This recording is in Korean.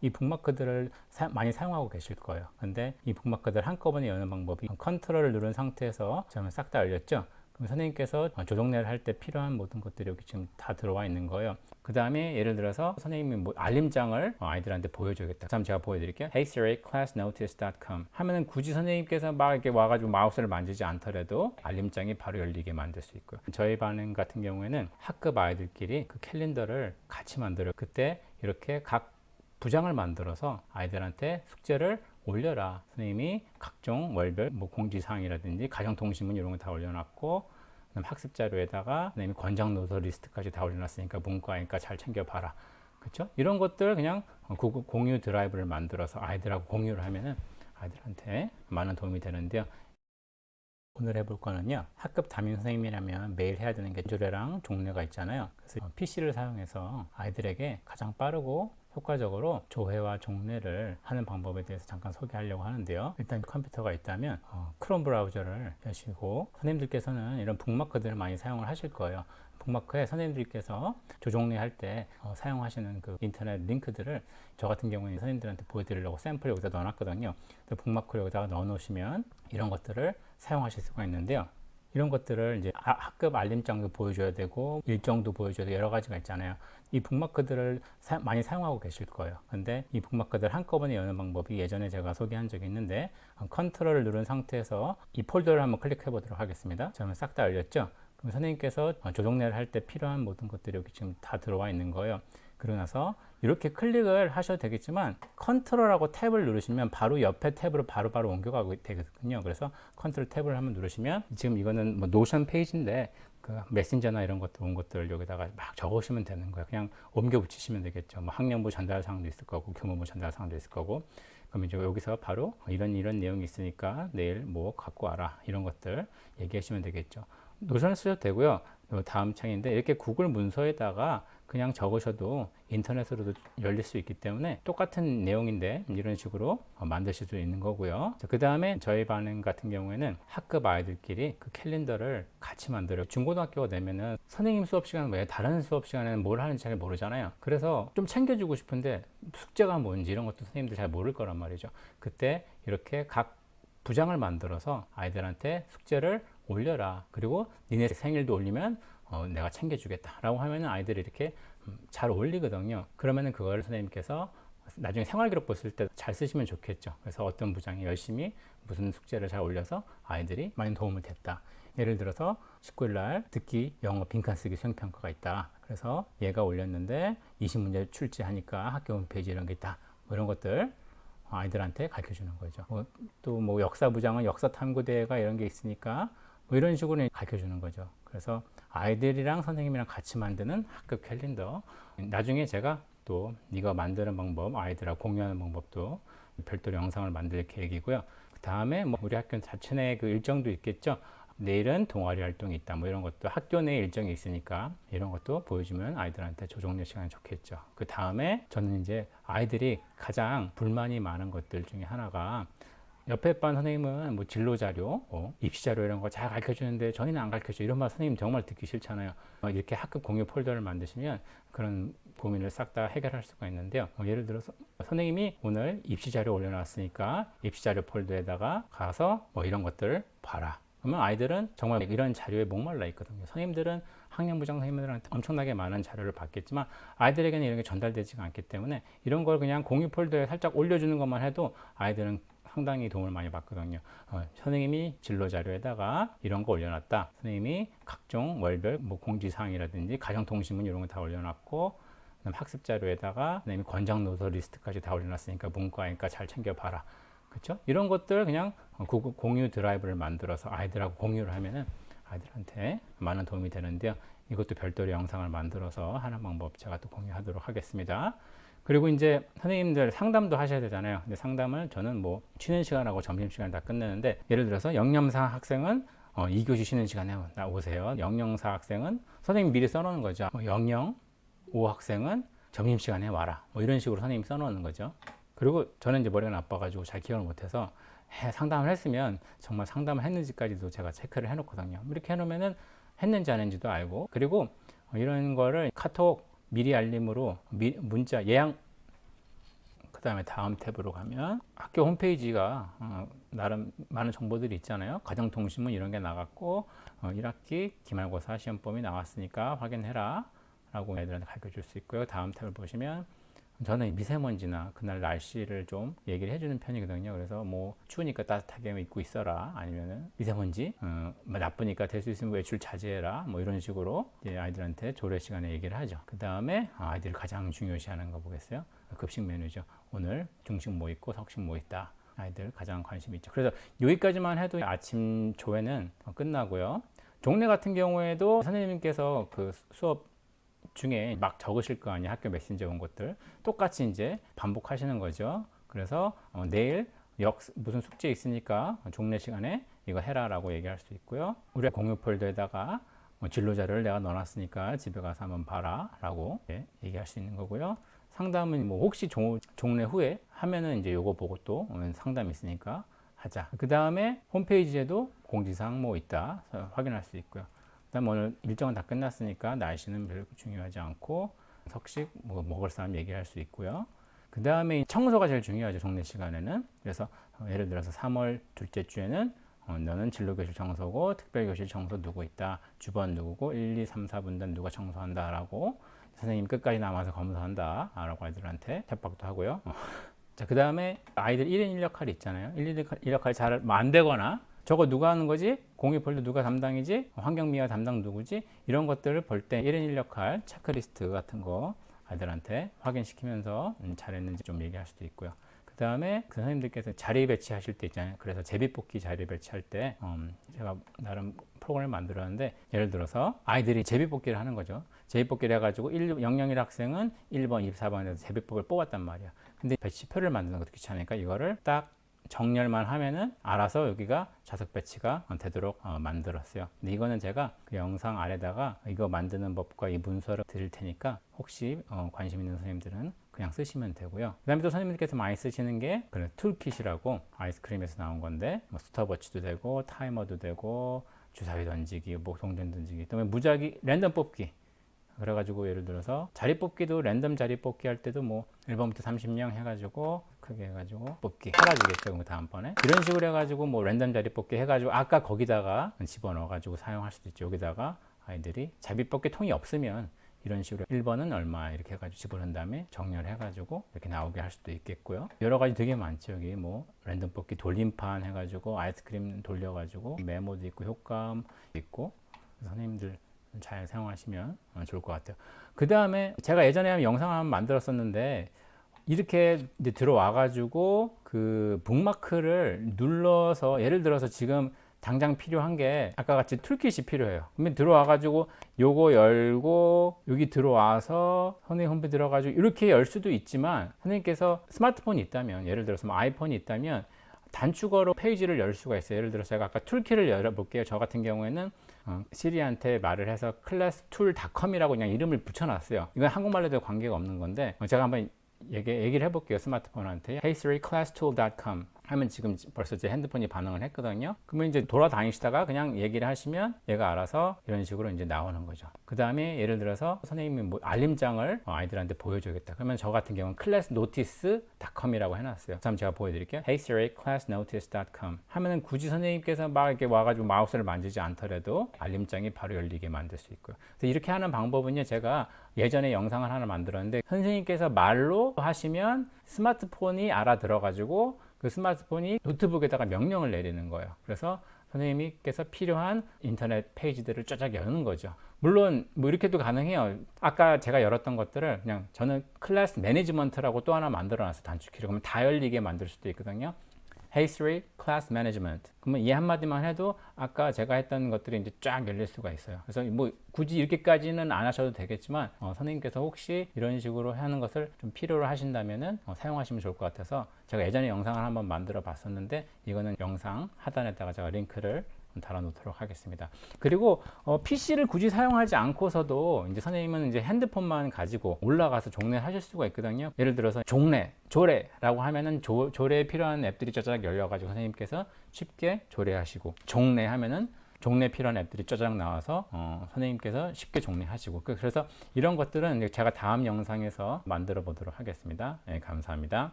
이 북마크들을 사- 많이 사용하고 계실 거예요. 근데 이 북마크들 한꺼번에 여는 방법이 컨트롤을 누른 상태에서 저는 싹다 열렸죠. 그럼 선생님께서 조정례를 할 때 필요한 모든 것들이 여기 지금 다 들어와 있는 거예요. 그 다음에 예를 들어서 선생님이 뭐 알림장을 아이들한테 보여줘야겠다. 그럼 제가 보여드릴게요. Hey Siri, classnotice.com 하면은 굳이 선생님께서 막 이렇게 와가지고 마우스를 만지지 않더라도 알림장이 바로 열리게 만들 수 있고요. 저희 반 같은 경우에는 학급 아이들끼리 그 캘린더를 같이 만들어요. 그때 이렇게 각 부장을 만들어서 아이들한테 숙제를 올려라. 선생님이 각종 월별 뭐 공지사항이라든지 가정통신문 이런 거 다 올려놨고 학습 자료에다가 선생님이 권장 노서 리스트까지 다 올려놨으니까 문과니까 잘 챙겨봐라. 그렇죠? 이런 것들 그냥 구- 공유 드라이브를 만들어서 아이들하고 공유를 하면은 아이들한테 많은 도움이 되는데요. 오늘 해볼 거는요. 학급 담임 선생님이라면 매일 해야 되는 게 조례랑 종례가 있잖아요. 그래서 PC를 사용해서 아이들에게 가장 빠르고 효과적으로 조회와 종례를 하는 방법에 대해서 잠깐 소개하려고 하는데요. 일단 컴퓨터가 있다면 어, 크롬 브라우저를 여시고 선생님들께서는 이런 북마크들을 많이 사용을 하실 거예요. 북마크에 선생님들께서 조종례 할때 어, 사용하시는 그 인터넷 링크들을 저 같은 경우는 선생님들한테 보여드리려고 샘플 여기다 넣어놨거든요. 그래서 북마크 여기다가 넣어놓으시면 이런 것들을 사용하실 수가 있는데요. 이런 것들을 이제 하- 학급 알림장도 보여줘야 되고 일정도 보여줘야 되고 여러 가지가 있잖아요. 이 북마크들을 사- 많이 사용하고 계실 거예요. 근데 이 북마크들 한꺼번에 여는 방법이 예전에 제가 소개한 적이 있는데 어, 컨트롤을 누른 상태에서 이 폴더를 한번 클릭해 보도록 하겠습니다. 저는 싹 다 열렸죠. 그럼 선생님께서 어, 조정례를 할 때 필요한 모든 것들이 여기 지금 다 들어와 있는 거예요. 그러고 나서 이렇게 클릭을 하셔도 되겠지만 컨트롤하고 탭을 누르시면 바로 옆에 탭으로 바로 바로 옮겨가고 되거든요. 그래서 컨트롤 탭을 한번 누르시면 지금 이거는 뭐 노션 페이지인데 그 메신저나 이런 것들 온 것들 여기다가 막 적으시면 되는 거예요. 그냥 옮겨 붙이시면 되겠죠. 뭐 학년부 전달 사항도 있을 거고 교무부 전달 사항도 있을 거고 그럼 이제 여기서 바로 이런 이런 내용이 있으니까 내일 뭐 갖고 와라 이런 것들 얘기하시면 되겠죠. 노션을 쓰셔도 되고요. 요 다음 창인데 이렇게 구글 문서에다가 그냥 적으셔도 인터넷으로도 열릴 수 있기 때문에 똑같은 내용인데 이런 식으로 어, 만드실 수 있는 거고요. 그 다음에 저희 반 같은 경우에는 학급 아이들끼리 그 캘린더를 같이 만들어요. 중고등학교가 되면은 선생님 수업 시간 외에 다른 수업 시간에는 뭘 하는지 잘 모르잖아요. 그래서 좀 챙겨주고 싶은데 숙제가 뭔지 이런 것도 선생님들 잘 모를 거란 말이죠. 그때 이렇게 각 부장을 만들어서 아이들한테 숙제를 올려라. 그리고 니네 생일도 올리면 어, 내가 챙겨주겠다라고 하면은 아이들이 이렇게 음, 잘 올리거든요. 그러면은 그걸 선생님께서 나중에 생활기록 보실 때 잘 쓰시면 좋겠죠. 그래서 어떤 부장이 열심히 무슨 숙제를 잘 올려서 아이들이 많이 도움을 됐다. 예를 들어서 19일 날 듣기 영어 빈칸 쓰기 수행평가가 있다. 그래서 얘가 올렸는데 20문제 출제하니까 학교 홈페이지 이런 게 있다. 뭐 이런 것들 아이들한테 가르쳐 주는 거죠. 또 뭐 역사 부장은 역사 탐구대회가 이런 게 있으니까 뭐 이런 식으로 가르쳐 주는 거죠. 그래서 아이들이랑 선생님이랑 같이 만드는 학급 캘린더. 나중에 제가 또 네가 만드는 방법, 아이들하고 공유하는 방법도 별도로 영상을 만들 계획이고요. 그 다음에 뭐 우리 학교 자체 내 그 일정도 있겠죠. 내일은 동아리 활동이 있다. 뭐 이런 것도 학교 내 일정이 있으니까 이런 것도 보여주면 아이들한테 조정료 시간이 좋겠죠. 그 다음에 저는 이제 아이들이 가장 불만이 많은 것들 중에 하나가 옆에 반 선생님은 뭐 진로 자료, 어, 입시 자료 이런 거 잘 가르쳐 주는데 저희는 안 가르쳐 줘. 이런 말 선생님 정말 듣기 싫잖아요. 어, 이렇게 학급 공유 폴더를 만드시면 그런 고민을 싹 다 해결할 수가 있는데요. 어, 예를 들어서 선생님이 오늘 입시 자료 올려놨으니까 입시 자료 폴더에다가 가서 뭐 이런 것들을 봐라. 그러면 아이들은 정말 이런 자료에 목말라 있거든요. 선생님들은 학년부장 선생님들한테 엄청나게 많은 자료를 받겠지만 아이들에게는 이런 게 전달되지가 않기 때문에 이런 걸 그냥 공유 폴더에 살짝 올려주는 것만 해도 아이들은 상당히 도움을 많이 받거든요. 어, 선생님이 진로 자료에다가 이런 거 올려놨다. 선생님이 각종 월별 뭐 공지사항이라든지 가정통신문 이런 거 다 올려놨고 학습 자료에다가 선생님이 권장 노서 리스트까지 다 올려놨으니까 문과니까 잘 챙겨봐라. 그렇죠? 이런 것들 그냥 구- 공유 드라이브를 만들어서 아이들하고 공유를 하면은 아이들한테 많은 도움이 되는데요. 이것도 별도로 영상을 만들어서 하는 방법 제가 또 공유하도록 하겠습니다. 그리고 이제 선생님들 상담도 하셔야 되잖아요. 근데 상담을 저는 뭐 쉬는 시간하고 점심 시간 다 끝내는데 예를 들어서 영영사 학생은 어, 2교시 쉬는 시간에 나 오세요. 영영사 학생은 선생님 미리 써놓는 거죠. 뭐 영영 5 학생은 점심 시간에 와라. 뭐 이런 식으로 선생님이 써놓는 거죠. 그리고 저는 이제 머리가 나빠가지고 잘 기억을 못해서 해, 상담을 했으면 정말 상담을 했는지까지도 제가 체크를 해놓거든요. 이렇게 해놓으면은 했는지 안 했는지도 알고 그리고 이런 거를 카톡 미리 알림으로 미, 문자 예약 그 다음에 다음 탭으로 가면 학교 홈페이지가 어, 나름 많은 정보들이 있잖아요. 가정통신문 이런 게 나갔고 어, 1학기 기말고사 시험범위 나왔으니까 확인해라 라고 애들한테 가르쳐 줄 수 있고요. 다음 탭을 보시면 저는 미세먼지나 그날 날씨를 좀 얘기를 해주는 편이거든요. 그래서 뭐 추우니까 따뜻하게 입고 있어라 아니면은 미세먼지 어, 뭐 나쁘니까 될 수 있으면 외출 자제해라 뭐 이런 식으로 아이들한테 조례 시간에 얘기를 하죠. 그 다음에 아이들이 가장 중요시하는 거 보겠어요. 급식 메뉴죠. 오늘 중식 뭐 있고 석식 뭐 있다. 아이들 가장 관심 있죠. 그래서 여기까지만 해도 아침 조회는 끝나고요. 종례 같은 경우에도 선생님께서 그 수업 중에 막 적으실 거 아니에요. 학교 메신저 온 것들. 똑같이 이제 반복하시는 거죠. 그래서 어, 내일 역 무슨 숙제 있으니까 종례 시간에 이거 해라라고 얘기할 수 있고요. 우리 공유 폴더에다가 뭐 진로 자료를 내가 넣어놨으니까 집에 가서 한번 봐라라고 예, 얘기할 수 있는 거고요. 상담은 뭐 혹시 종, 종례 후에 하면은 이제 요거 보고 또 어, 상담 있으니까 하자. 그 다음에 홈페이지에도 공지사항 뭐 있다 확인할 수 있고요. 그다음 오늘 일정은 다 끝났으니까 날씨는 별로 중요하지 않고 석식 뭐 먹을 사람 얘기할 수 있고요. 그 다음에 청소가 제일 중요하죠 종례 시간에는. 그래서 어, 예를 들어서 3월 둘째 주에는 어, 너는 진로교실 청소고 특별교실 청소 누구 있다. 주번 누구고 1, 2, 3, 4분단 누가 청소한다 라고 선생님 끝까지 남아서 검사한다. 라고 아이들한테 협박도 하고요. 자, 그 다음에 아이들 1인 1역할 있잖아요. 1인 1역할 잘안 되거나 저거 누가 하는 거지? 공유 폴더 누가 담당이지? 환경미화 담당 누구지? 이런 것들을 볼 때 1인 1역할 체크리스트 같은 거 아이들한테 확인시키면서 음, 잘했는지 좀 얘기할 수도 있고요. 그 다음에 그 선생님들께서 자리 배치하실 때 있잖아요. 그래서 제비뽑기 자리 배치할 때 음, 제가 나름 프로그램을 만들었는데 예를 들어서 아이들이 제비뽑기를 하는 거죠. 제비뽑기를 해가지고 1, 001 학생은 1번, 24번에서 제비뽑을 뽑았단 말이야. 근데 배치표를 만드는 것도 귀찮으니까 이거를 딱 정렬만 하면은 알아서 여기가 좌석 배치가 되도록 어, 만들었어요. 근데 이거는 제가 그 영상 아래다가 이거 만드는 법과 이 문서를 드릴 테니까 혹시 어, 관심 있는 선생님들은 그냥 쓰시면 되고요. 그 다음에 또 선생님들께서 많이 쓰시는 게 그런 툴킷이라고 아이스크림에서 나온 건데 뭐 스톱워치도 되고 타이머도 되고 주사위 던지기, 뭐 동전 던지기, 그다음에 무작위 랜덤 뽑기 그래가지고 예를 들어서 자리 뽑기도 랜덤 자리 뽑기 할 때도 뭐 1번부터 30명 해가지고 크게 해가지고 뽑기 사라지겠죠 그럼 다음번에. 이런 식으로 해가지고 뭐 랜덤 자리 뽑기 해가지고 아까 거기다가 집어넣어가지고 사용할 수도 있죠. 여기다가 아이들이 자리 뽑기 통이 없으면 이런 식으로 1번은 얼마 이렇게 해가지고 집어넣은 다음에 정렬해가지고 이렇게 나오게 할 수도 있겠고요. 여러 가지 되게 많죠. 여기 뭐 랜덤 뽑기 돌림판 해가지고 아이스크림 돌려가지고 메모도 있고 효과음 있고 선생님들 잘 사용하시면 어, 좋을 것 같아요. 그 다음에 제가 예전에 한 영상 한번 만들었었는데 이렇게 이제 들어와 가지고 그 북마크를 눌러서 예를 들어서 지금 당장 필요한 게 아까 같이 툴킷이 필요해요. 그러면 들어와 가지고 요거 열고 여기 들어와서 선생님 홈페이지 들어 가지고 이렇게 열 수도 있지만 선생님께서 스마트폰이 있다면 예를 들어서 뭐 아이폰이 있다면 단축어로 페이지를 열 수가 있어요. 예를 들어서 제가 아까 툴키를 열어 볼게요. 저 같은 경우에는 어, 시리한테 말을 해서 클래스툴닷컴이라고 그냥 이름을 붙여놨어요. 이건 한국말로도 관계가 없는 건데 어, 제가 한번 얘기, 얘기를 해볼게요. 스마트폰한테. Hey Siri, classtool.com 하면 지금 벌써 제 핸드폰이 반응을 했거든요. 그러면 이제 돌아다니시다가 그냥 얘기를 하시면 얘가 알아서 이런 식으로 이제 나오는 거죠. 그 다음에 예를 들어서 선생님이 뭐 알림장을 아이들한테 보여줘야겠다. 그러면 저 같은 경우는 classnotice.com이라고 해놨어요. 그럼 제가 보여드릴게요. Hey Siri, classnotice.com 하면은 굳이 선생님께서 막 이렇게 와가지고 마우스를 만지지 않더라도 알림장이 바로 열리게 만들 수 있고요. 그래서 이렇게 하는 방법은요, 제가 예전에 영상을 하나 만들었는데 선생님께서 말로 하시면 스마트폰이 알아들어가지고 그 스마트폰이 노트북에다가 명령을 내리는 거예요. 그래서 선생님께서 필요한 인터넷 페이지들을 쫙쫙 여는 거죠. 물론 뭐 이렇게도 가능해요. 아까 제가 열었던 것들을 그냥 저는 클래스 매니지먼트라고 또 하나 만들어 놨어요. 단축키로. 그러면 다 열리게 만들 수도 있거든요. Hey Siri, Class Management. 그러면 이 한마디만 해도 아까 제가 했던 것들이 이제 쫙 열릴 수가 있어요. 그래서 뭐 굳이 이렇게까지는 안 하셔도 되겠지만 어, 선생님께서 혹시 이런 식으로 하는 것을 좀 필요로 하신다면은 어, 사용하시면 좋을 것 같아서 제가 예전에 영상을 한번 만들어 봤었는데 이거는 영상 하단에다가 제가 링크를 달아놓도록 하겠습니다. 그리고 어, PC를 굳이 사용하지 않고서도 이제 선생님은 이제 핸드폰만 가지고 올라가서 종례 하실 수가 있거든요. 예를 들어서 종례, 조례라고 하면은 조, 조례에 필요한 앱들이 짜자작 열려가지고 선생님께서 쉽게 조례하시고 종례 하면은 종례 필요한 앱들이 짜자작 나와서 어, 선생님께서 쉽게 종례하시고 그- 그래서 이런 것들은 제가 다음 영상에서 만들어 보도록 하겠습니다. 네, 감사합니다.